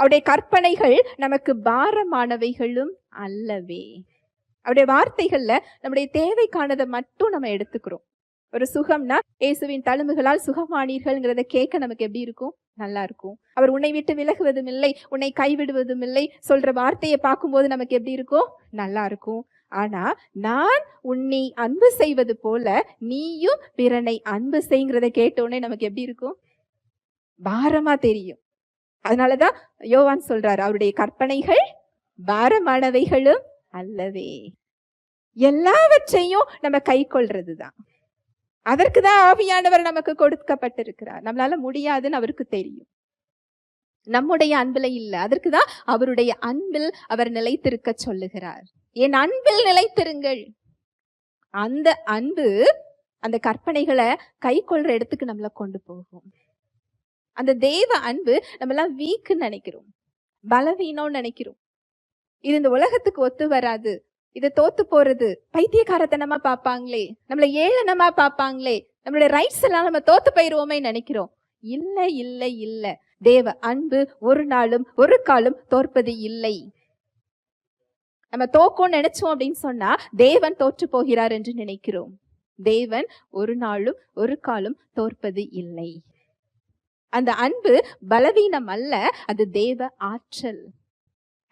அவருடைய கற்பனைகள் நமக்கு பாரமானவைகளும் அல்லவே. அவருடைய வார்த்தைகள்ல நம்முடைய தேவைக்கானதை மட்டும் நம்ம எடுத்துக்கிறோம். ஒரு சுகம்னா இயேசுவின் தழும்புகளால் சுகமானீர்கள்ங்கிறத கேட்க நமக்கு எப்படி இருக்கும்? நல்லா இருக்கும். அவர் உன்னை விட்டு விலகுவதும் இல்லை உன்னை கைவிடுவதும் இல்லை சொல்ற வார்த்தையை பார்க்கும்போது நமக்கு எப்படி இருக்கும்? நல்லா இருக்கும். ஆனா நான் உன்னை அன்பு செய்வது போல நீயும் பிறனை அன்பு செய்ங்கிறத கேட்டோடனே நமக்கு எப்படி இருக்கும்? பாரமா தெரியும். அதனாலதான் யோவான் சொல்றாரு அவருடைய கற்பனைகள் பாரமானவைகளும் அல்லவே. எல்லாவற்றையும் நம்ம கை கொள்றதுதான் அதற்கு தான் ஆவியானவர் நமக்கு கொடுக்கப்பட்டிருக்கிறார். நம்மளால முடியாதுன்னு அவருக்கு தெரியும். நம்முடைய அன்புல இல்ல அதற்கு தான் அவருடைய அன்பில் அவர் நிலைத்திருக்க சொல்லுகிறார். என் அன்பில் நிலைத்திருங்கள். அந்த அன்பு அந்த கற்பனைகளை கை கொள்ற இடத்துக்கு நம்மளை கொண்டு போகும். அந்த தெய்வ அன்பு நம்மலாம் வீக்குன்னு நினைக்கிறோம். பலவீனம்னு நினைக்கிறோம். இது இந்த உலகத்துக்கு ஒத்து வராது. இதை தோத்து போறது பைத்தியக்காரத்தனமா பார்ப்பாங்களே. நம்மள ஏளனமா பார்ப்பாங்களே. நம்மளுடைய ரைட்ஸ் எல்லாம் நம்ம தோத்து போயிருவோமே நினைக்கிறோம். இல்ல இல்ல இல்ல. தேவ அன்பு ஒரு நாளும் ஒரு காலும் தோற்பது இல்லை. நம்ம தோக்கோன்னு நினைச்சோம் அப்படின்னு சொன்னா தேவன் தோற்று போகிறார் என்று நினைக்கிறோம். தேவன் ஒரு நாளும் ஒரு காலும் தோற்பது இல்லை. அந்த அன்பு பலவீனம் அல்ல அது தேவ ஆற்றல்.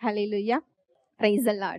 ஹலிலுயா praise the